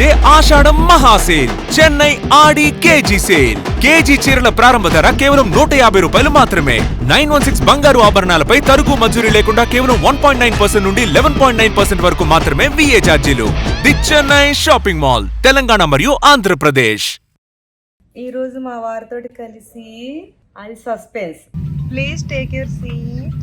వచ్చే ఆషాఢం మహాసేల్. Chennai Aadi KG sale. KG చీరల ప్రారంభ ధర కేవలం నూట యాభై రూపాయలు మాత్రమే. నైన్ వన్ సిక్స్ బంగారు ఆభరణాలపై తరుగు మంజూరీ లేకుండా కేవలం వన్ పాయింట్ నైన్ పర్సెంట్ నుండి లెవెన్ పాయింట్ నైన్ పర్సెంట్ వరకు మాత్రమే విఏ ఛార్జీలు. The Chennai shopping mall Telangana మరియు ఆంధ్రప్రదేశ్. ఈరోజు మా వారితో కలిసి అది suspense. Please take your seat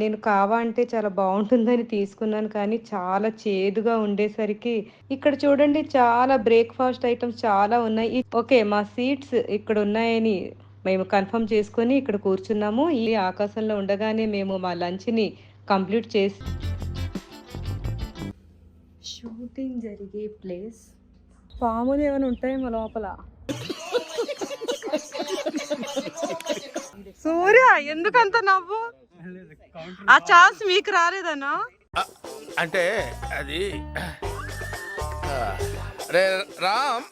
నేను కావా అంటే చాలా బాగుంటుందని తీసుకున్నాను కానీ చాలా చేదుగా ఉండేసరికి ఇక్కడ చూడండి చాలా బ్రేక్ఫాస్ట్ ఐటమ్స్ చాలా ఉన్నాయి. ఓకే మా సీట్స్ ఇక్కడ ఉన్నాయని మేము కన్ఫర్మ్ చేసుకొని ఇక్కడ కూర్చున్నాము. ఈ ఆకాశంలో ఉండగానే మేము మా లంచ్ని కంప్లీట్ చేసి షూటింగ్ జరిగే ప్లేస్. పాములు ఏమైనా ఉంటాయేమో లోపల? సూర్య ఎందుకంత నవ్వు? ఆ ఛాన్స్ మీకు రాలేదనా అంటే అది రే రామ్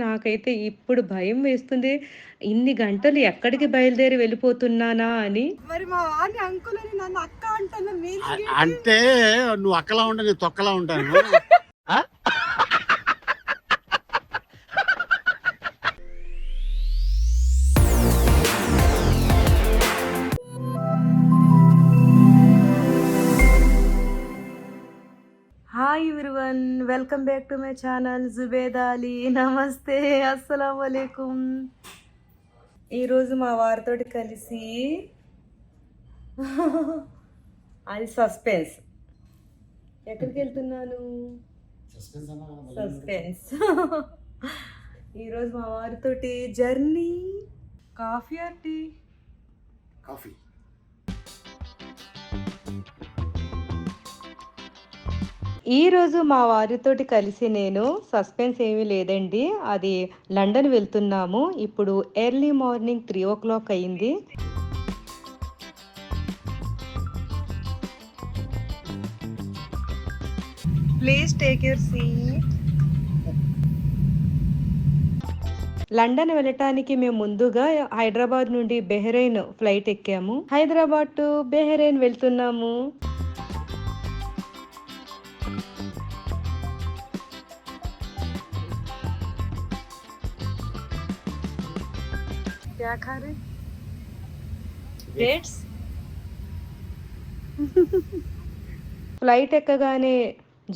నాకైతే ఇప్పుడు భయం వేస్తుంది. ఇన్ని గంటలు ఎక్కడికి బయలుదేరి వెళ్ళిపోతున్నానా అని. మరి మా అంకుల్ అని నన్ను అక్క అంటాను అంటే నువ్వు అక్కలా ఉంటే నేను తొక్కలా ఉంటాను. Welcome back to my channel Zubed Ali. నమస్తే అస్సలం వలైకుం ఈరోజు మా వారితో కలిసి అది సస్పెన్స్. ఎక్కడికి వెళ్తున్నాను? సస్పెన్స్ ఈరోజు మా వారితోటి journey. Coffee or tea coffee. ఈ రోజు మా వారితోటి కలిసి నేను సస్పెన్స్ ఏమీ లేదండి. అది లండన్ వెళ్తున్నాము. ఇప్పుడు early morning three o'clock అయింది. Please take your seat. London వెళ్ళటానికి మేము ముందుగా హైదరాబాద్ నుండి బెహ్రెయిన్ ఫ్లైట్ ఎక్కాము. హైదరాబాద్ టు బెహ్రెయిన్ వెళ్తున్నాము. क्या खा रहे डेट्स ఫ్లైట్ ఎక్కగానే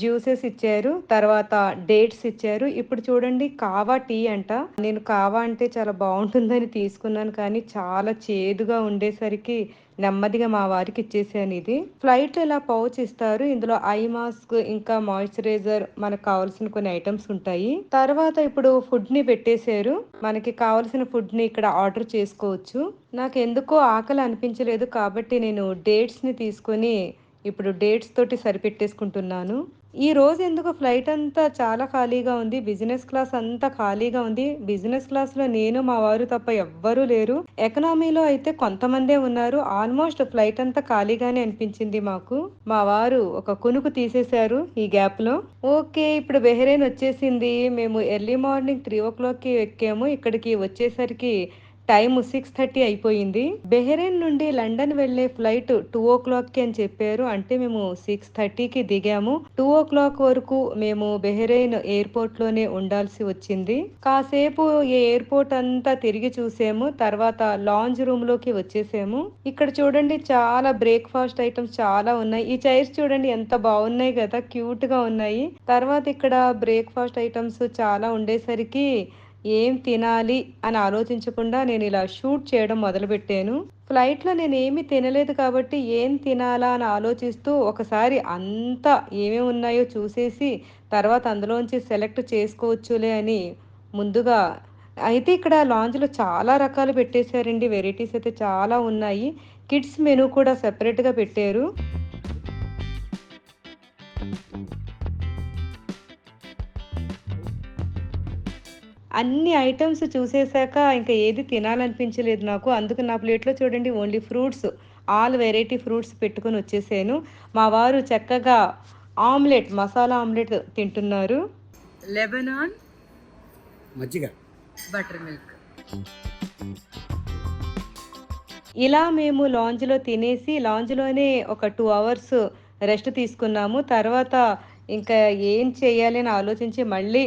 జ్యూసెస్ ఇచ్చారు తర్వాత డేట్స్ ఇచ్చారు. ఇప్పుడు చూడండి కావా టీ అంట. నేను కావా అంటే చాలా బాగుంటుందని తీసుకున్నాను కానీ చాలా చేదుగా ఉండేసరికి నెమ్మదిగా మా వారికి ఇచ్చేసాను ఇది. ఫ్లైట్ ఇలా పౌచ్ ఇస్తారు. ఇందులో ఐ మాస్క్ ఇంకా మాయిశ్చరైజర్ మనకు కావాల్సిన కొన్ని ఐటమ్స్ ఉంటాయి. తర్వాత ఇప్పుడు ఫుడ్ని పెట్టేశారు. మనకి కావాల్సిన ఫుడ్ని ఇక్కడ ఆర్డర్ చేసుకోవచ్చు. నాకు ఎందుకో ఆకలి అనిపించలేదు కాబట్టి నేను డేట్స్ని తీసుకొని ఇప్పుడు డేట్స్ తోటి సరిపెట్టేసుకుంటున్నాను. ఈ రోజు ఎందుకు ఫ్లైట్ అంతా చాలా ఖాళీగా ఉంది? బిజినెస్ క్లాస్ అంతా ఖాళీగా ఉంది. బిజినెస్ క్లాస్లో నేను మా వారు తప్ప ఎవ్వరూ లేరు. ఎకనామీలో అయితే కొంతమందే ఉన్నారు. ఆల్మోస్ట్ ఫ్లైట్ అంతా ఖాళీగానే అనిపించింది మాకు. మా వారు ఒక కునుకు తీసేశారు ఈ గ్యాప్లో. ఓకే ఇప్పుడు బెహ్రెయిన్ వచ్చేసింది. మేము ఎర్లీ మార్నింగ్ త్రీ ఓ క్లాక్కి ఎక్కాము. ఇక్కడికి వచ్చేసరికి టైం సిక్స్ థర్టీ అయిపోయింది. బెహ్రెయిన్ నుండి లండన్ వెళ్ళే ఫ్లైట్ టూ ఓ క్లాక్కి అని చెప్పారు. అంటే మేము సిక్స్ థర్టీకి దిగాము. టూ ఓ క్లాక్ వరకు మేము బెహ్రెయిన్ ఎయిర్పోర్ట్లోనే ఉండాల్సి వచ్చింది. కాసేపు ఈ ఎయిర్పోర్ట్ అంతా తిరిగి చూసాము. తర్వాత లాంజ్ రూమ్లోకి వచ్చేసాము. ఇక్కడ చూడండి చాలా బ్రేక్ఫాస్ట్ ఐటమ్స్ చాలా ఉన్నాయి. ఈ చైర్స్ చూడండి ఎంత బాగున్నాయి కదా క్యూట్గా ఉన్నాయి. తర్వాత ఇక్కడ బ్రేక్ఫాస్ట్ ఐటమ్స్ చాలా ఉండేసరికి ఏం తినాలి అని ఆలోచించకుండా నేను ఇలా షూట్ చేయడం మొదలుపెట్టాను. ఫ్లైట్లో నేను ఏమీ తినలేదు కాబట్టి ఏం తినాలా అని ఆలోచిస్తూ ఒకసారి అంతా ఏమేమి ఉన్నాయో చూసేసి తర్వాత అందులోంచి సెలెక్ట్ చేసుకోవచ్చులే అని ముందుగా అయితే ఇక్కడ లాంజ్లో చాలా రకాలు పెట్టేశారండి. వెరైటీస్ అయితే చాలా ఉన్నాయి. కిడ్స్ మెనూ కూడా సెపరేట్గా పెట్టారు. అన్ని ఐటమ్స్ చూసేశాక ఇంకా ఏది తినాలనిపించలేదు నాకు. అందుకు నా ప్లేట్లో చూడండి only fruits all variety fruits పెట్టుకొని వచ్చేసాను. మా వారు చక్కగా ఆమ్లెట్ మసాలా ఆమ్లెట్ తింటున్నారు. లెబనాన్ మజ్జిగ. Butter milk. ఇలా మేము లాంజ్లో తినేసి లాంజ్లోనే ఒక టూ అవర్స్ రెస్ట్ తీసుకున్నాము. తర్వాత ఇంకా ఏం చేయాలి అని ఆలోచించి మళ్ళీ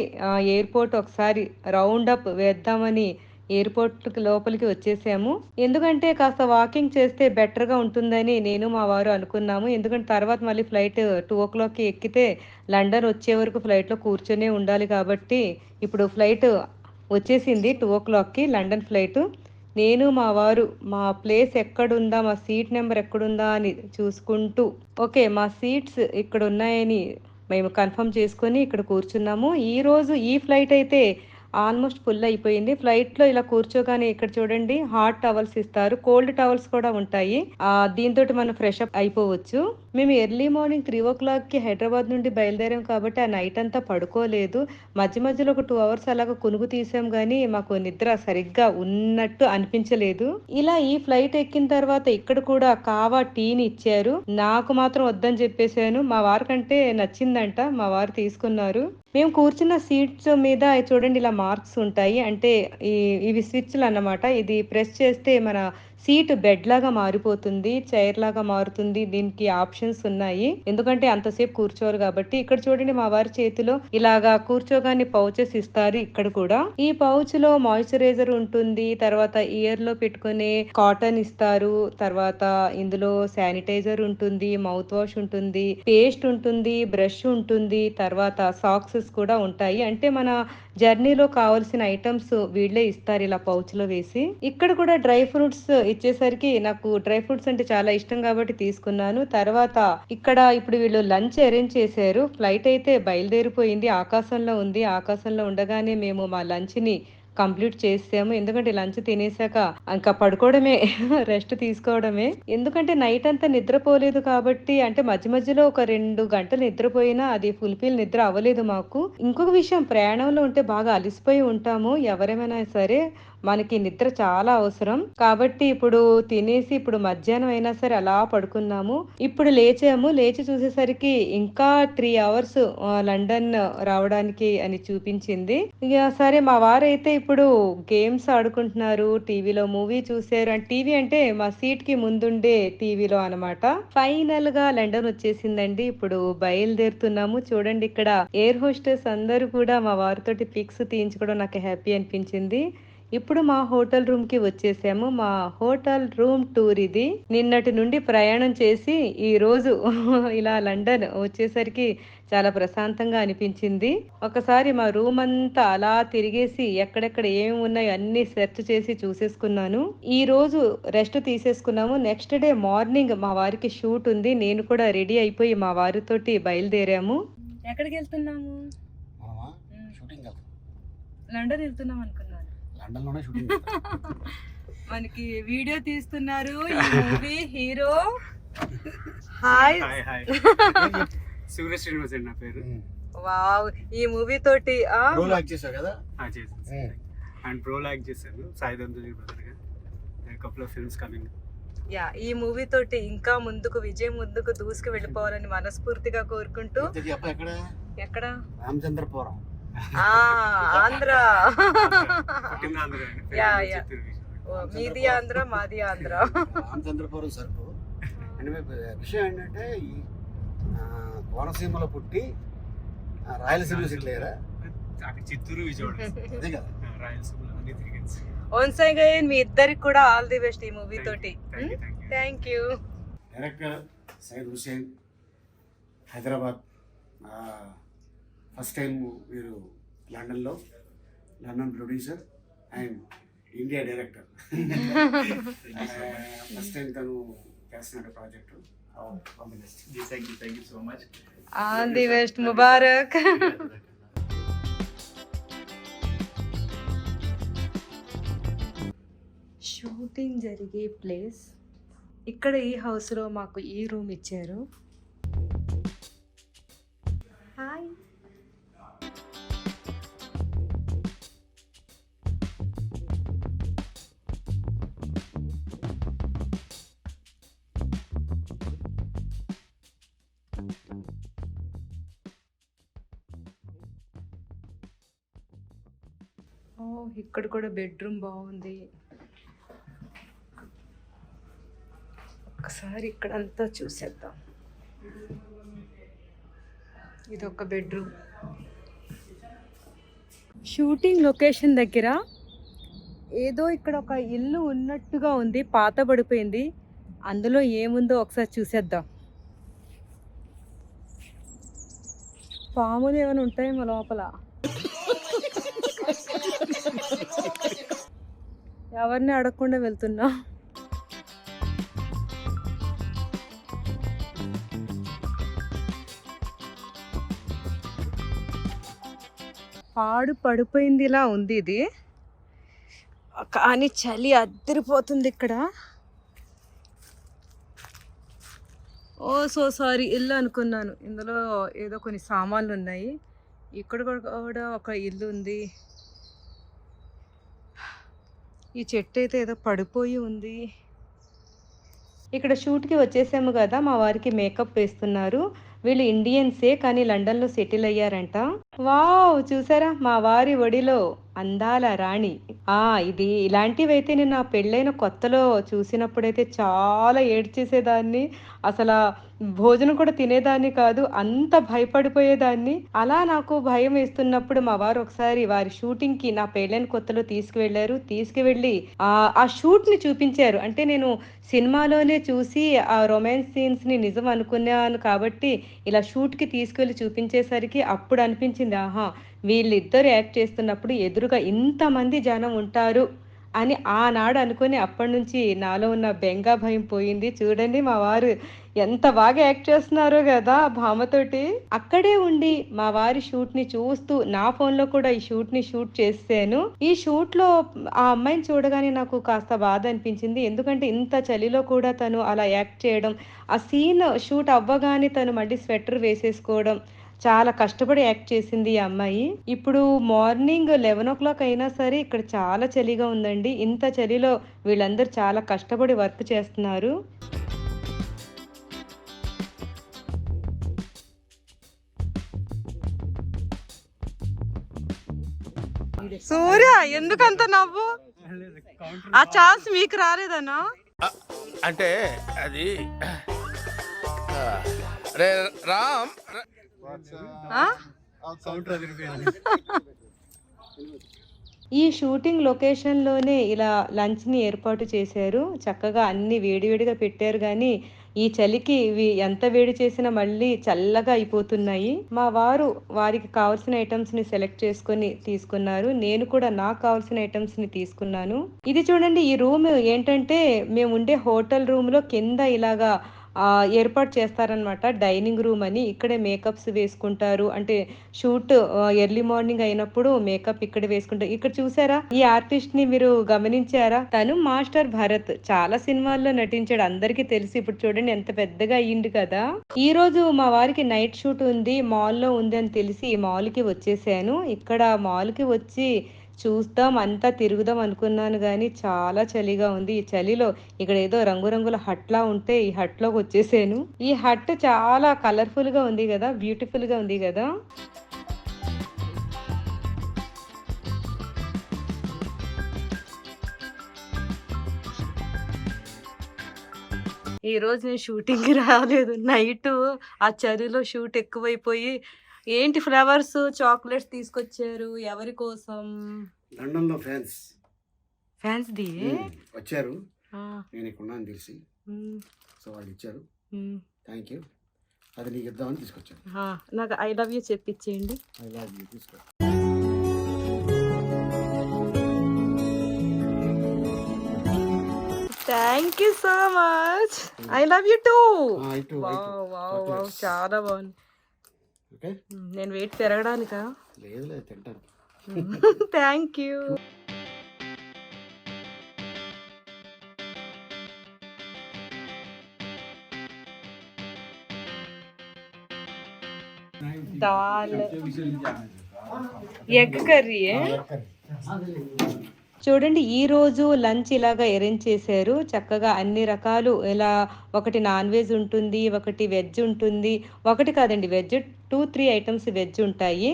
ఎయిర్పోర్ట్ ఒకసారి రౌండప్ వేద్దామని ఎయిర్పోర్ట్ లోపలికి వచ్చేసాము. ఎందుకంటే కాస్త వాకింగ్ చేస్తే బెటర్గా ఉంటుందని నేను మా వారు అనుకున్నాము. ఎందుకంటే తర్వాత మళ్ళీ ఫ్లైట్ టూ ఓ క్లాక్కి ఎక్కితే లండన్ వచ్చే వరకు ఫ్లైట్లో కూర్చొనే ఉండాలి కాబట్టి ఇప్పుడు ఫ్లైట్ వచ్చేసింది టూ ఓ క్లాక్కి లండన్ ఫ్లైట్. నేను మా వారు మా ప్లేస్ ఎక్కడుందా మా సీట్ నెంబర్ ఎక్కడుందా అని చూసుకుంటూ ఓకే మా సీట్స్ ఇక్కడ ఉన్నాయని మేము కన్ఫర్మ్ చేసుకొని ఇక్కడ కూర్చున్నాము. ఈరోజు ఈ ఫ్లైట్ అయితే ఆల్మోస్ట్ ఫుల్ అయిపోయింది. ఫ్లైట్లో ఇలా కూర్చోగానే ఇక్కడ చూడండి హాట్ టవల్స్ ఇస్తారు. కోల్డ్ టవల్స్ కూడా ఉంటాయి. ఆ దీంతో మనం ఫ్రెష్ అప్ అయిపోవచ్చు. మేము ఎర్లీ మార్నింగ్ త్రీ ఓ క్లాక్కి హైదరాబాద్ నుండి బయలుదేరాం కాబట్టి ఆ నైట్ అంతా పడుకోలేదు. మధ్య మధ్యలో ఒక టూ అవర్స్ అలాగ కునుగు తీసాం కానీ మాకు నిద్ర సరిగ్గా ఉన్నట్టు అనిపించలేదు. ఇలా ఈ ఫ్లైట్ ఎక్కిన తర్వాత ఇక్కడ కూడా కావా టీని ఇచ్చారు. నాకు మాత్రం వద్దని చెప్పేశాను. మా వారికంటే నచ్చిందంట మా వారు తీసుకున్నారు. మేము కూర్చున్న సీట్స్ మీద చూడండి ఇలా మార్క్స్ ఉంటాయి. అంటే ఈ ఇవి స్విచ్లు అన్నమాట. ఇది ప్రెస్ చేస్తే మన సీట్ బెడ్ లాగా మారిపోతుంది చైర్ లాగా మారుతుంది దీనికి ఆప్షన్స్ ఉన్నాయి. ఎందుకంటే అంతసేపు కూర్చోరు కాబట్టి ఇక్కడ చూడండి మా వారి చేతిలో ఇలాగా కూర్చోగానే పౌచెస్ ఇస్తారు ఇక్కడ కూడా. ఈ పౌచ్లో మాయిశ్చరైజర్ ఉంటుంది తర్వాత ఇయర్లో పెట్టుకునే కాటన్ ఇస్తారు తర్వాత ఇందులో శానిటైజర్ ఉంటుంది మౌత్ వాష్ ఉంటుంది పేస్ట్ ఉంటుంది బ్రష్ ఉంటుంది తర్వాత సాక్సెస్ కూడా ఉంటాయి. అంటే మన జర్నీలో కావాల్సిన ఐటమ్స్ వీళ్ళే ఇస్తారు ఇలా పౌచ్లో వేసి. ఇక్కడ కూడా డ్రై ఫ్రూట్స్ ఇచ్చేసరికి నాకు డ్రై ఫ్రూట్స్ అంటే చాలా ఇష్టం కాబట్టి తీసుకున్నాను. తర్వాత ఇక్కడ ఇప్పుడు వీళ్ళు లంచ్ అరేంజ్ చేశారు. ఫ్లైట్ అయితే బయలుదేరిపోయింది. ఆకాశంలో ఉంది. ఆకాశంలో ఉండగానే మేము మా లంచ్ని కంప్లీట్ చేసాము ఎందుకంటే లంచ్ తినేసాక ఇంకా పడుకోవడమే రెస్ట్ తీసుకోవడమే. ఎందుకంటే నైట్ అంతా నిద్రపోలేదు కాబట్టి అంటే మధ్య మధ్యలో ఒక రెండు గంటలు నిద్రపోయినా అది ఫుల్ఫిల్ నిద్ర అవ్వలేదు మాకు. ఇంకొక విషయం ప్రయాణంలో ఉంటే బాగా అలిసిపోయి ఉంటాము. ఎవరేమైనా సరే మనకి నిద్ర చాలా అవసరం. కాబట్టి ఇప్పుడు తినేసి ఇప్పుడు మధ్యాహ్నం అయినా సరే అలా పడుకున్నాము. ఇప్పుడు లేచాము. లేచి చూసేసరికి ఇంకా త్రీ అవర్స్ లండన్ రావడానికి అని చూపించింది. ఇక సరే మా వారైతే ఇప్పుడు గేమ్స్ ఆడుకుంటున్నారు. టీవీలో మూవీ చూసారు అండ్ టీవీ అంటే మా సీట్కి ముందుండే టీవీలో అన్నమాట. ఫైనల్గా లండన్ వచ్చేసిందండి. ఇప్పుడు బయలుదేరుతున్నాము. చూడండి ఇక్కడ ఎయిర్ హోస్టెస్ అందరూ కూడా మా వారితోటి పిక్స్ తీయించుకోవడం నాకు హ్యాపీ అనిపించింది. ఇప్పుడు మా హోటల్ రూమ్కి వచ్చేసాము. మా హోటల్ రూమ్ టూర్ ఇది. నిన్నటి నుండి ప్రయాణం చేసి ఈ రోజు ఇలా లండన్ వచ్చేసరికి చాలా ప్రశాంతంగా అనిపించింది. ఒకసారి మా రూమ్ అంతా అలా తిరిగేసి ఎక్కడెక్కడ ఏమి ఉన్నాయో అన్ని సెర్చ్ చేసి చూసేసుకున్నాను. ఈ రోజు రెస్ట్ తీసేసుకున్నాము. నెక్స్ట్ డే మార్నింగ్ మా వారికి షూట్ ఉంది. నేను కూడా రెడీ అయిపోయి మా వారితోటి బయలుదేరాము. ఎక్కడికి వెళ్తున్నాము? లండన్ వెళ్తున్నాం అనుకున్నాను లండన్లోనే షూటింగ్ మనకి వీడియో తీస్తున్నారు ఈ movie hero hi hi hi Surya Srinivas అండి నా పేరు. వావ్ ఈ మూవీ తోటి ఆ? రోల్ యాక్ట్ చేసావు కదా? ఆ, చేశాను సార్ అండ్ ప్రో లాక్ చేశాను సాయి బ్రదర్గా. Couple of films coming yeah ఈ మూవీ తోటి ఇంకా ముందుకు విజయ్ ముందుకు దూసుకు వెళ్ళిపోవాలని మనస్ఫూర్తిగా కోరుకుంటూ. ఎక్కడ? ఎక్కడ? రామచంద్రపురం. ఆంధ్ర. మీది ఆంధ్ర మాది ఆంధ్ర. రామచంద్రపురం సరుకు. అంటే విషయం ఏంటంటే ఈ కోనసీమలో పుట్టి ఆ, రాయలసీమలో సెటిల్ అయ్యారా చిత్తూరు విజయవాడ. అదే కదా. ఆ, రాయలసీమలో అన్ని తిరిగేసి వన్స్ అగైన్ మీ ఇద్దరికి కూడా ఆల్ ది బెస్ట్ ఈ మూవీ తోటి. Thank you director Syed Hussain Hyderabad. First time మీరు లండన్లో London producer and India director. First time తను చేస్తున్నాడు project. Thank you, thank you so much. All the best Mubarak shooting జరిగే ప్లేస్ ఇక్కడ ఈ హౌస్లో మాకు ఈ రూమ్ ఇచ్చారు. ఇక్కడ కూడా బెడ్రూమ్ బాగుంది. ఒకసారి ఇక్కడంతా చూసేద్దాం. ఇది ఒక బెడ్రూమ్. షూటింగ్ లొకేషన్ దగ్గర ఏదో ఇక్కడ ఒక ఇల్లు ఉన్నట్టుగా ఉంది పాత పడిపోయింది. అందులో ఏముందో ఒకసారి చూసేద్దాం. పాములు ఏమైనా ఉంటాయేమో లోపల. ఎవరిని అడగకుండా వెళ్తున్నా పాడు పడిపోయిందిలా ఉంది ఇది. కానీ చలి అద్దరిపోతుంది ఇక్కడ. ఓ సో సారీ ఇల్లు అనుకున్నాను. ఇందులో ఏదో కొన్ని సామాన్లు ఉన్నాయి. ఇక్కడ కూడా ఒక ఇల్లు ఉంది. ఈ చెట్టు అయితే ఏదో పడిపోయి ఉంది. ఇక్కడ షూట్కి వచ్చేసాము కదా మా వారికి మేకప్ వేస్తున్నారు. వీళ్ళు ఇండియన్సే కానీ లండన్లో సెటిల్ అయ్యారంట. వావ్ చూసారా? మా వారి ఒడిలో. అందాల రాణి. ఆ ఇది ఇలాంటివైతే నేను నా పెళ్ళైన కొత్తలో చూసినప్పుడైతే చాలా ఏడ్చేసేదాన్ని. అసలు భోజనం కూడా తినేదాన్ని కాదు అంత భయపడిపోయేదాన్ని. అలా నాకు భయం వేస్తున్నప్పుడు మా వారు ఒకసారి వారి షూటింగ్కి నా పెళ్ళైన కొత్తలో తీసుకువెళ్ళారు. తీసుకువెళ్ళి ఆ ఆ షూట్ని చూపించారు. అంటే నేను సినిమాలోనే చూసి ఆ రొమాన్స్ సీన్స్ని నిజం అనుకున్నాను కాబట్టి ఇలా షూట్కి తీసుకువెళ్ళి చూపించేసరికి అప్పుడు అనిపించింది ఆహా వీళ్ళిద్దరు యాక్ట్ చేస్తున్నప్పుడు ఎదురుగా ఇంతమంది జనం ఉంటారు అని ఆనాడు అనుకుని అప్పటి నుంచి నాలో ఉన్న బెంగా భయం పోయింది. చూడండి మా వారు ఎంత బాగా యాక్ట్ చేస్తున్నారో కదా భామతోటి. అక్కడే ఉండి మా వారి షూట్ని చూస్తూ నా ఫోన్లో కూడా ఈ షూట్ని షూట్ చేసాను ఈ షూట్లో ఆ అమ్మాయిని చూడగానే నాకు కాస్త బాధ అనిపించింది. ఎందుకంటే ఇంత చలిలో కూడా తను అలా యాక్ట్ చేయడం ఆ సీన్ షూట్ అవ్వగానే తను మళ్ళీ స్వెటర్ వేసేసుకోవడం చాలా కష్టపడి యాక్ట్ చేసింది ఈ అమ్మాయి. ఇప్పుడు మార్నింగ్ లెవెన్ ఓ క్లాక్ అయినా సరే ఇక్కడ చాలా చలిగా ఉందండి. ఇంత చలిలో వీళ్ళందరూ చాలా కష్టపడి వర్క్ చేస్తున్నారు. సూర్య ఎందుకంత నవ్వు? ఆ ఛాన్స్ మీకు రాలేదన్నా ఆ, అంటే అది రామ్ ఈ షూటింగ్ లొకేషన్లోనే ఇలా లంచ్ని ఏర్పాటు చేశారు. చక్కగా అన్ని వేడివేడిగా పెట్టారు కానీ ఈ చలికి ఇవి ఎంత వేడి చేసినా మళ్ళీ చల్లగా అయిపోతున్నాయి. మా వారు వారికి కావాల్సిన ఐటమ్స్ని సెలెక్ట్ చేసుకొని తీసుకున్నారు. నేను కూడా నాకు కావాల్సిన ఐటమ్స్ని తీసుకున్నాను. ఇది చూడండి ఈ రూమ్ ఏంటంటే మేము ఉండే హోటల్ రూమ్లో కింద ఇలాగా ఏర్పాటు చేస్తారనమాట డైనింగ్ రూమ్ అని ఇక్కడే మేకప్స్ వేసుకుంటారు. అంటే షూట్ ఎర్లీ మార్నింగ్ అయినప్పుడు మేకప్ ఇక్కడ వేసుకుంటారు. ఇక్కడ చూసారా? ఈ ఆర్టిస్ట్ని మీరు గమనించారా? తను మాస్టర్ భరత్. చాలా సినిమాల్లో నటించాడు. అందరికీ తెలిసి. ఇప్పుడు చూడండి ఎంత పెద్దగా అయ్యింది కదా. ఈ రోజు మా వారికి నైట్ షూట్ ఉంది మాల్లో ఉంది అని తెలిసి ఈ మాల్కి వచ్చేసాను. ఇక్కడ మాల్కి వచ్చి చూస్తాం అంతా తిరుగుదాం అనుకున్నాను కానీ చాలా చలిగా ఉంది. ఈ చలిలో ఇక్కడ ఏదో రంగురంగుల హట్లా ఉంటే ఈ హట్లోకి వచ్చేసాను. ఈ హట్ చాలా కలర్ఫుల్గా ఉంది కదా బ్యూటిఫుల్గా ఉంది కదా. ఈ రోజు నేను షూటింగ్ రాలేదు. నైట్ ఆ చలిలో షూట్ ఎక్కువైపోయి ఏంటి ఫ్లవర్స్ చాక్లెట్స్ తీసుకొచ్చారు? ఎవరి కోసం? లండన్లో ఫ్యాన్స్. ఫ్యాన్స్ ది వచ్చారు. నేను ఇక్కడ ఉన్నాను తెలిసి. సో వాళ్ళు ఇచ్చారు. Thank you. అది నీకు ఇద్దామని తీసుకొచ్చాను. నాకు ఐ లవ్ యూ చెప్పించేయండి ఐ లవ్ యూ తీసుకో. Thank you so much. I love you too. చాలా బాగుంది. నేను వెయిట్ పెరగడానికా? లేదు లేదు తింటాను. Thank you. Dal. Egg curry. చూడండి ఈ రోజు లంచ్ ఇలాగా అరేంజ్ చేశారు. చక్కగా అన్ని రకాలు ఇలా ఒకటి నాన్ వెజ్ ఉంటుంది ఒకటి వెజ్ ఉంటుంది. ఒకటి కాదండి veg two three items veg ఉంటాయి.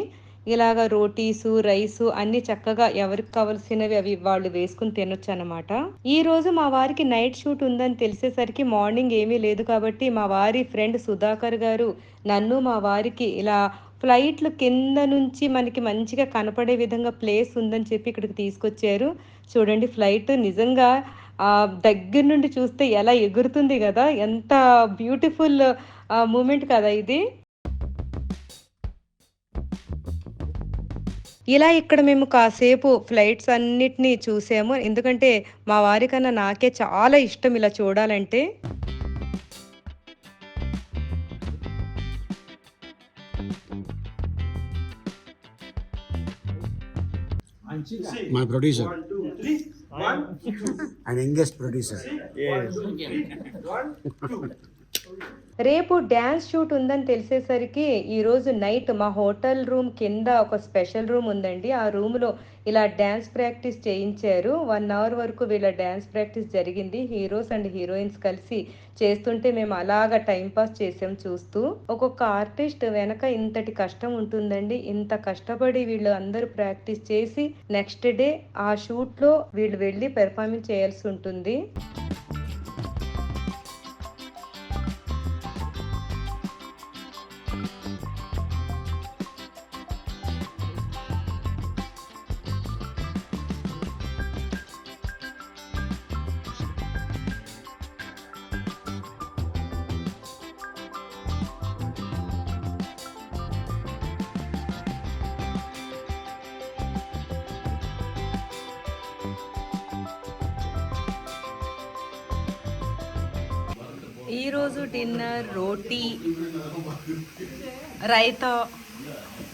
ఇలాగ రోటీసు రైసు అన్ని చక్కగా ఎవరికి కావలసినవి అవి వాళ్ళు వేసుకుని తినొచ్చు అనమాట ఈ రోజు మా వారికి నైట్ షూట్ ఉందని తెలిసేసరికి మార్నింగ్ ఏమీ లేదు కాబట్టి మా వారి ఫ్రెండ్ సుధాకర్ గారు నన్ను మా వారికి ఇలా ఫ్లైట్లు కింద నుంచి మనకి మంచిగా కనపడే విధంగా ప్లేస్ ఉందని చెప్పి ఇక్కడికి తీసుకొచ్చారు. చూడండి ఫ్లైట్ నిజంగా దగ్గర నుండి చూస్తే ఎలా ఎగురుతుంది కదా ఎంత బ్యూటిఫుల్ మూమెంట్ కదా ఇది. ఇలా ఇక్కడ మేము కాసేపు ఫ్లైట్స్ అన్నిటినీ చూసాము. ఎందుకంటే మా వారికన్నా నాకే చాలా ఇష్టం ఇలా చూడాలంటే. My producer and youngest producer రేపు డ్యాన్స్ షూట్ ఉందని తెలిసేసరికి ఈరోజు నైట్ మా హోటల్ రూమ్ కింద ఒక స్పెషల్ రూమ్ ఉందండి. ఆ రూమ్లో ఇలా డ్యాన్స్ ప్రాక్టీస్ చేయించారు. వన్ అవర్ వరకు వీళ్ళ డ్యాన్స్ ప్రాక్టీస్ జరిగింది. హీరోస్ అండ్ హీరోయిన్స్ కలిసి చేస్తుంటే మేము అలాగా టైంపాస్ చేసాం చూస్తూ. ఒక్కొక్క ఆర్టిస్ట్ వెనక ఇంతటి కష్టం ఉంటుందండి. ఇంత కష్టపడి వీళ్ళు అందరూ ప్రాక్టీస్ చేసి నెక్స్ట్ డే ఆ షూట్లో వీళ్ళు వెళ్ళి పెర్ఫార్మెన్స్ చేయాల్సి ఉంటుంది. ఈరోజు డిన్నర్ రోటీ రైతా.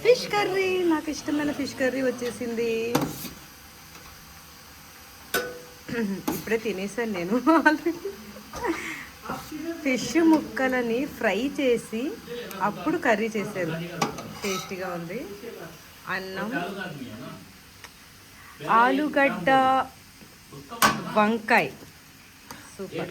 ఫిష్ కర్రీ నాకు ఇష్టమైన ఫిష్ కర్రీ వచ్చేసింది. ఇప్పుడే తినేసాను నేను ఫిష్ ముక్కలని ఫ్రై చేసి అప్పుడు కర్రీ చేశారు. టేస్టీగా ఉంది. అన్నం ఆలుగడ్డ వంకాయ. సూపర్.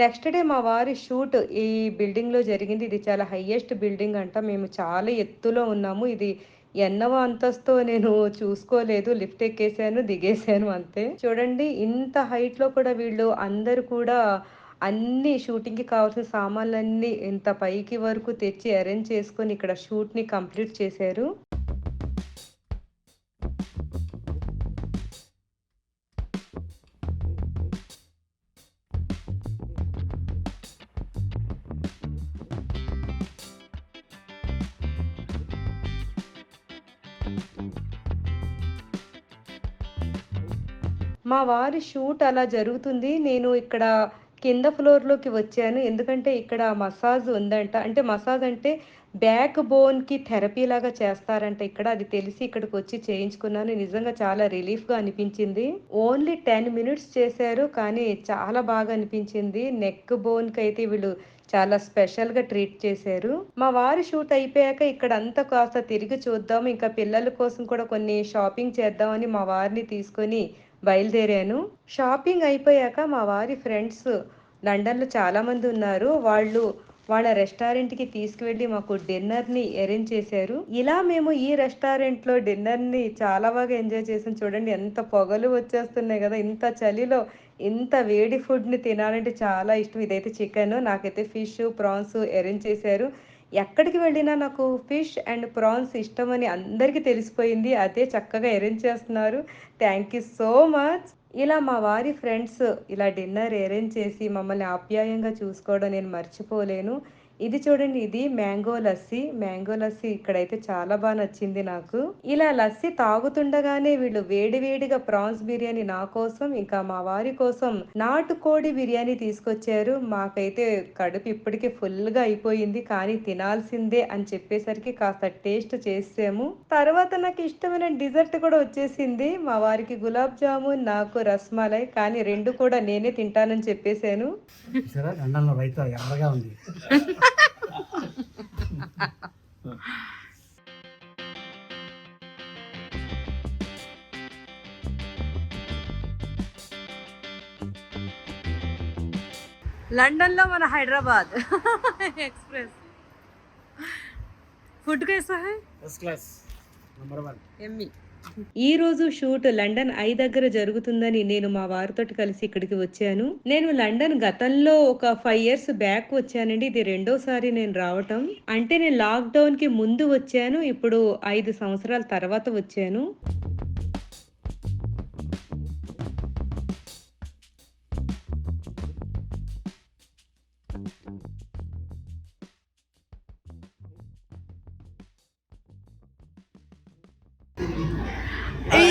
నెక్స్ట్ డే మా వారి షూట్ ఈ బిల్డింగ్లో జరిగింది. ఇది చాలా హైయెస్ట్ బిల్డింగ్ అంట. మేము చాలా ఎత్తులో ఉన్నాము. ఇది ఎన్నవ అంతస్తో నేను చూసుకోలేదు. లిఫ్ట్ ఎక్కేసాను దిగేసాను అంతే. చూడండి ఇంత హైట్లో కూడా వీళ్ళు అందరు కూడా అన్ని షూటింగ్కి కావాల్సిన సామాన్లన్నీ ఇంత పైకి వరకు తెచ్చి అరేంజ్ చేసుకొని ఇక్కడ షూట్ని కంప్లీట్ చేశారు. మా వారి షూట్ అలా జరుగుతుంది. నేను ఇక్కడ కింద ఫ్లోర్లోకి వచ్చాను. ఎందుకంటే ఇక్కడ మసాజ్ ఉందంట. అంటే మసాజ్ అంటే బ్యాక్ బోన్కి థెరపీ లాగా చేస్తారంట. ఇక్కడ అది తెలిసి ఇక్కడికి వచ్చి చేయించుకున్నాను. నిజంగా చాలా రిలీఫ్గా అనిపించింది. ఓన్లీ టెన్ మినిట్స్ చేశారు. కానీ చాలా బాగా అనిపించింది. నెక్ బోన్కి అయితే వీళ్ళు చాలా స్పెషల్గా ట్రీట్ చేశారు. మా వారి షూట్ అయిపోయాక ఇక్కడ అంతా కాస్త తిరిగి చూద్దాం. ఇంకా పిల్లల కోసం కూడా కొన్ని షాపింగ్ చేద్దామని మా వారిని తీసుకొని బయలుదేరాను. షాపింగ్ అయిపోయాక మా వారి ఫ్రెండ్స్ లండన్లో చాలామంది ఉన్నారు. వాళ్ళు వాళ్ళ రెస్టారెంట్కి తీసుకువెళ్ళి మాకు డిన్నర్ని అరేంజ్ చేశారు. ఇలా మేము ఈ రెస్టారెంట్లో డిన్నర్ని చాలా బాగా ఎంజాయ్ చేసాం. చూడండి ఎంత పొగలు వచ్చేస్తున్నాయి కదా! ఇంత చలిలో ఇంత వేడి ఫుడ్ని తినాలంటే చాలా ఇష్టం. ఇదైతే చికెన్ నాకైతే ఫిష్ ప్రాన్స్ అరేంజ్ చేశారు. ఎక్కడికి వెళ్ళినా నాకు ఫిష్ అండ్ ప్రాన్స్ ఇష్టమని అందరికీ తెలిసిపోయింది. అదే చక్కగా అరేంజ్ చేస్తున్నారు. Thank you so much. ఇలా మా వారి ఫ్రెండ్స్ ఇలా డిన్నర్ అరేంజ్ చేసి మమ్మల్ని ఆప్యాయంగా చూసుకోవడం నేను మర్చిపోలేను. ఇది చూడండి ఇది మ్యాంగో లస్సీ. మ్యాంగో లస్సీ ఇక్కడైతే చాలా బాగా నచ్చింది నాకు. ఇలా లస్సీ తాగుతుండగానే వీళ్ళు వేడి వేడిగా ప్రాన్స్ బిర్యానీ నా కోసం ఇంకా మా వారి కోసం నాటుకోడి బిర్యానీ తీసుకొచ్చారు. మాకైతే కడుపు ఇప్పటికే ఫుల్గా అయిపోయింది కానీ తినాల్సిందే అని చెప్పేసరికి కాస్త టేస్ట్ చేసాము. తర్వాత నాకు ఇష్టమైన డిజర్ట్ కూడా వచ్చేసింది. మా వారికి గులాబ్ జామున్ నాకు రస్మలై కానీ రెండు కూడా నేనే తింటానని చెప్పేశాను. సరే ఎర్రగా ఉంది. लंडनला मला हैदराबाद. एक्सप्रेस फूड कैसा है? फर्स्ट क्लास नंबर वन एम्मी ఈ రోజు షూట్ లండన్ ఐ దగ్గర జరుగుతుందని నేను మా వారితో కలిసి ఇక్కడికి వచ్చాను. నేను లండన్ గతంలో ఒక ఫైవ్ ఇయర్స్ బ్యాక్ వచ్చానండి. ఇది రెండోసారి నేను రావటం. అంటే నేను లాక్డౌన్కి ముందు వచ్చాను. ఇప్పుడు ఐదు సంవత్సరాల తర్వాత వచ్చాను.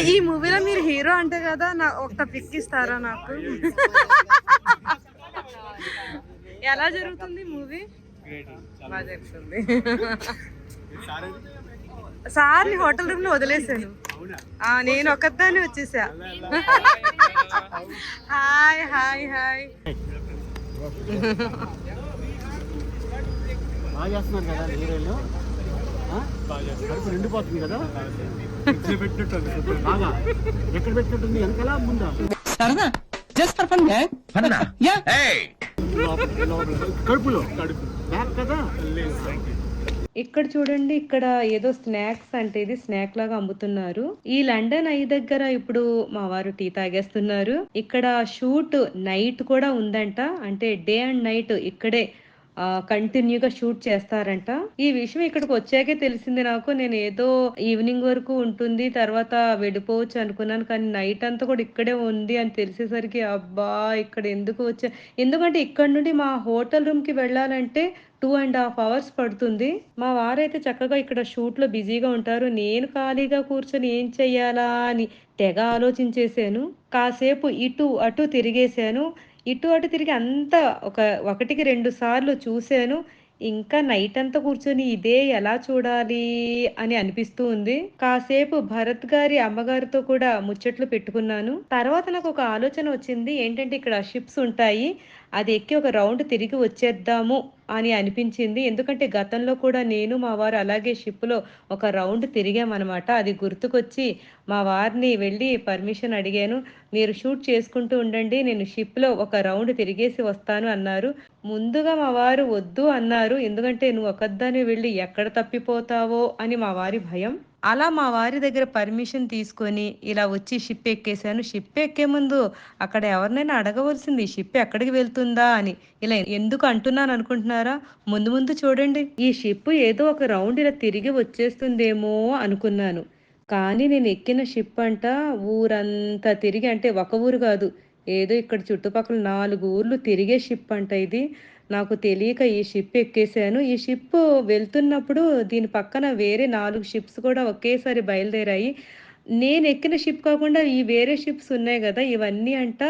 ఈ- మూవీలో మీరు హీరో అంటే కదా నా ఒక్క పిక్ ఇస్తారా నాకు? ఎలా జరుగుతుంది మూవీ? బాగా జరుగుతుంది. సార్ని హోటల్ రూమ్లో వదిలేసాను నేను ఒక్కదాన్ని వచ్చేసా. Hi hi hi. బాగా చేస్తున్నారు కదా హీరోలు. కడుపు నిండిపోతుంది కదా? ఎక్కడ పెట్టినట్టుంది వెనకాల ముందా కడుపులో కడుపు బ్యాక్ కదా ఇక్కడ చూడండి ఇక్కడ ఏదో స్నాక్స్ అంటే ఇది స్నాక్ లాగా అమ్ముతున్నారు. ఈ లండన్ ఐ దగ్గర ఇప్పుడు మా వారు టీ తాగేస్తున్నారు. ఇక్కడ షూట్ నైట్ కూడా ఉందంట. అంటే డే అండ్ నైట్ ఇక్కడే కంటిన్యూగా షూట్ చేస్తారంట. ఈ విషయం ఇక్కడికి వచ్చాకే తెలిసింది నాకు. నేను ఏదో ఈవినింగ్ వరకు ఉంటుంది తర్వాత వెళ్ళిపోవచ్చు అనుకున్నాను కానీ నైట్ అంతా కూడా ఇక్కడే ఉంది అని తెలిసేసరికి అబ్బా ఇక్కడ ఎందుకు వచ్చా? ఎందుకంటే ఇక్కడ నుండి మా హోటల్ రూమ్కి వెళ్ళాలంటే టూ అండ్ హాఫ్ అవర్స్ పడుతుంది. మా వారైతే చక్కగా ఇక్కడ షూట్లో బిజీగా ఉంటారు. నేను ఖాళీగా కూర్చొని ఏం చెయ్యాలా అని తెగ ఆలోచించేసాను కాసేపు ఇటు అటు తిరిగేశాను. ఇటు అటు తిరిగి అంతా ఒక ఒకటికి రెండు సార్లు చూశాను. ఇంకా నైట్ అంతా కూర్చొని ఇదే ఎలా చూడాలి అని అనిపిస్తూ ఉంది. కాసేపు భరత్ గారి అమ్మగారితో కూడా ముచ్చట్లు పెట్టుకున్నాను. తర్వాత నాకు ఒక ఆలోచన వచ్చింది. ఏంటంటే ఇక్కడ షిప్స్ ఉంటాయి. అది ఎక్కి ఒక రౌండ్ తిరిగి వచ్చేద్దాము అని అనిపించింది. ఎందుకంటే గతంలో కూడా నేను మా వారు అలాగే షిప్లో ఒక రౌండ్ తిరిగామన్నమాట. అది గుర్తుకొచ్చి మా వారిని వెళ్ళి పర్మిషన్ అడిగాను. మీరు షూట్ చేసుకుంటూ ఉండండి నేను షిప్లో ఒక రౌండ్ తిరిగేసి వస్తాను అన్నారు. ముందుగా మా వారు వద్దు అన్నారు. ఎందుకంటే నువ్వు ఒకదాన్ని వెళ్ళి ఎక్కడ తప్పిపోతావో అని మా వారి భయం. అలా మా వారి దగ్గర పర్మిషన్ తీసుకొని ఇలా వచ్చి షిప్ ఎక్కేసాను షిప్ ఎక్కే ముందు అక్కడ ఎవరినైనా అడగవలసింది ఈ షిప్ ఎక్కడికి వెళ్తుందా? అని. ఇలా ఎందుకు అంటున్నాను అనుకుంటున్నారా? ముందు ముందు చూడండి. ఈ షిప్ ఏదో ఒక రౌండ్ ఇలా తిరిగి వచ్చేస్తుందేమో అనుకున్నాను. కానీ నేను ఎక్కిన షిప్ అంట ఊరంతా తిరిగి అంటే ఒక ఊరు కాదు ఏదో ఇక్కడ చుట్టుపక్కల నాలుగు ఊర్లు తిరిగే షిప్ అంట ఇది. నాకు తెలియక ఈ షిప్ ఎక్కేసాను ఈ షిప్ వెళ్తున్నప్పుడు దీని పక్కన వేరే నాలుగు షిప్స్ కూడా ఒకేసారి బయలుదేరాయి. నేను ఎక్కిన షిప్ కాకుండా ఈ వేరే షిప్స్ ఉన్నాయి కదా ఇవన్నీ అంట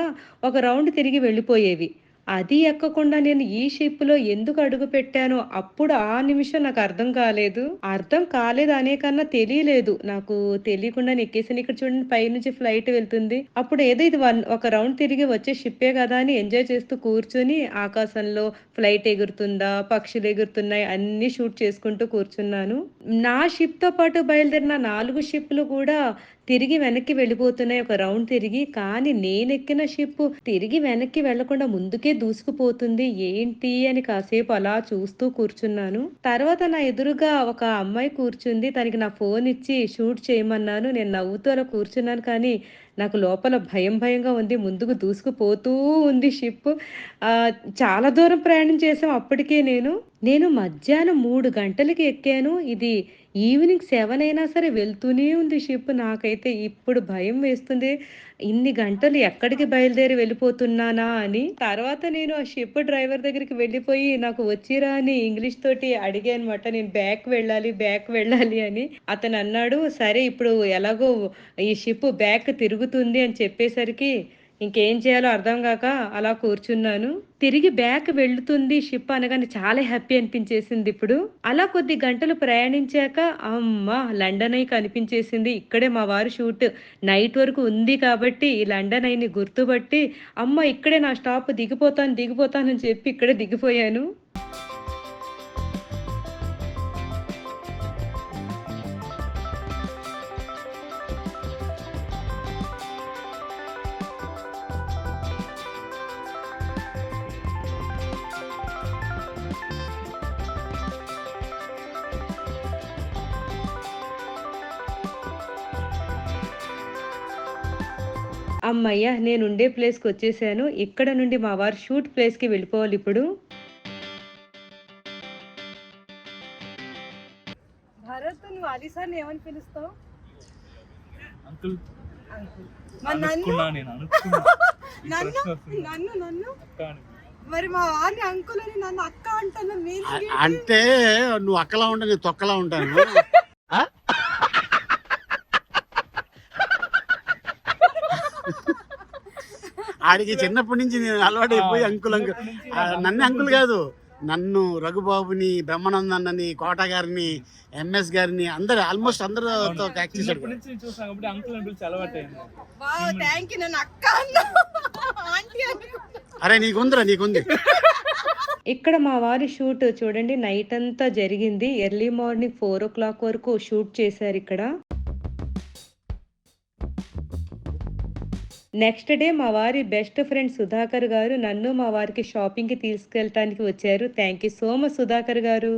ఒక రౌండ్ తిరిగి వెళ్ళిపోయేవి. అది ఎక్కకుండా నేను ఈ షిప్లో ఎందుకు అడుగు పెట్టానో అప్పుడు ఆ నిమిషం నాకు అర్థం కాలేదు. అర్థం కాలేదు అనే కన్నా తెలియలేదు. నాకు తెలియకుండా ఎక్కేసాను ఇక్కడ చూడండి పై నుంచి ఫ్లైట్ వెళ్తుంది. అప్పుడు ఏదో ఇది వన్ ఒక రౌండ్ తిరిగి వచ్చే షిప్పే కదా అని ఎంజాయ్ చేస్తూ కూర్చొని ఆకాశంలో ఫ్లైట్ ఎగురుతుందా పక్షులు ఎగురుతున్నాయి అన్ని షూట్ చేసుకుంటూ కూర్చున్నాను. నా షిప్తో పాటు బయలుదేరిన నాలుగు షిప్లు కూడా తిరిగి వెనక్కి వెళ్ళిపోతున్నాయి. ఒక రౌండ్ తిరిగి కానీ నేను ఎక్కిన షిప్ తిరిగి వెనక్కి వెళ్ళకుండా ముందుకే దూసుకుపోతుంది. ఏంటి అని కాసేపు అలా చూస్తూ కూర్చున్నాను. తర్వాత నా ఎదురుగా ఒక అమ్మాయి కూర్చుంది. తనకి నా ఫోన్ ఇచ్చి షూట్ చేయమన్నాను. నేను నవ్వుతూ అలా కూర్చున్నాను కానీ నాకు లోపల భయం భయంగా ఉంది. ముందుకు దూసుకుపోతూ ఉంది షిప్. చాలా దూరం ప్రయాణం చేసాం అప్పటికే నేను. నేను మధ్యాహ్నం మూడు గంటలకి ఎక్కాను. ఇది ఈవినింగ్ సెవెన్ అయినా సరే వెళ్తూనే ఉంది షిప్. నాకైతే ఇప్పుడు భయం వేస్తుంది. ఇన్ని గంటలు ఎక్కడికి బయలుదేరి వెళ్ళిపోతున్నానా అని. తర్వాత నేను ఆ షిప్ డ్రైవర్ దగ్గరికి వెళ్ళిపోయి నాకు వచ్చిరా అని ఇంగ్లీష్ తోటి అడిగాను అనమాట నేను బ్యాక్ వెళ్ళాలి బ్యాక్ వెళ్ళాలి అని. అతను అన్నాడు సరే ఇప్పుడు ఎలాగో ఈ షిప్ బ్యాక్ తిరుగుతుంది అని చెప్పేసరికి ఇంకేం చేయాలో అర్థం కాక అలా కూర్చున్నాను. తిరిగి బ్యాక్ వెళ్తుంది షిప్ అనగానే చాలా హ్యాపీ అనిపించేసింది ఇప్పుడు. అలా కొద్ది గంటలు ప్రయాణించాక అమ్మ లండన్ అయి కనిపించేసింది. ఇక్కడే మా వారు షూట్ నైట్ వరకు ఉంది కాబట్టి ఈ లండన్ అయిని గుర్తుపట్టి అమ్మ ఇక్కడే నా స్టాప్ దిగిపోతాను దిగిపోతానని చెప్పి ఇక్కడే దిగిపోయాను. అమ్మయ్య నేను ఉండే ప్లేస్కి వచ్చేసాను. ఇక్కడ నుండి మా వారు షూట్ ప్లేస్కి వెళ్ళిపోవాలి ఇప్పుడు. భరత్ నువ్వు అది సార్ ఏమని పిలుస్తావు? అంకుల్. నన్ను? నన్ను. మరి మా వారిని అంకుల్ అని నన్ను అక్క అంటున్నా మీరు అ- అంటే నువ్వు అక్కలా ఉంటా నేను తొక్కలా ఉంటాను. ఆడికి చిన్నప్పటి నుంచి నేను అలవాటు అయిపోయి అంకుల్ అంకుల్. నన్ను అంకుల్ కాదు నన్ను రఘుబాబుని బ్రహ్మానందన్నని కోట గారిని ఎంఎస్ గారిని అందరు ఆల్మోస్ట్ అందరితో యాక్ట్ చేశాడు అరే నీకుందిరా నీకుంది. ఇక్కడ మా వారి షూట్ చూడండి నైట్ అంతా జరిగింది. Early morning four o'clock వరకు షూట్ చేశారు ఇక్కడ. నెక్స్ట్ డే మా వారి బెస్ట్ ఫ్రెండ్ సుధాకర్ గారు నన్ను మా వారికి షాపింగ్కి తీసుకెళ్ళటానికి వచ్చారు. Thank you so much Sudhakar గారు.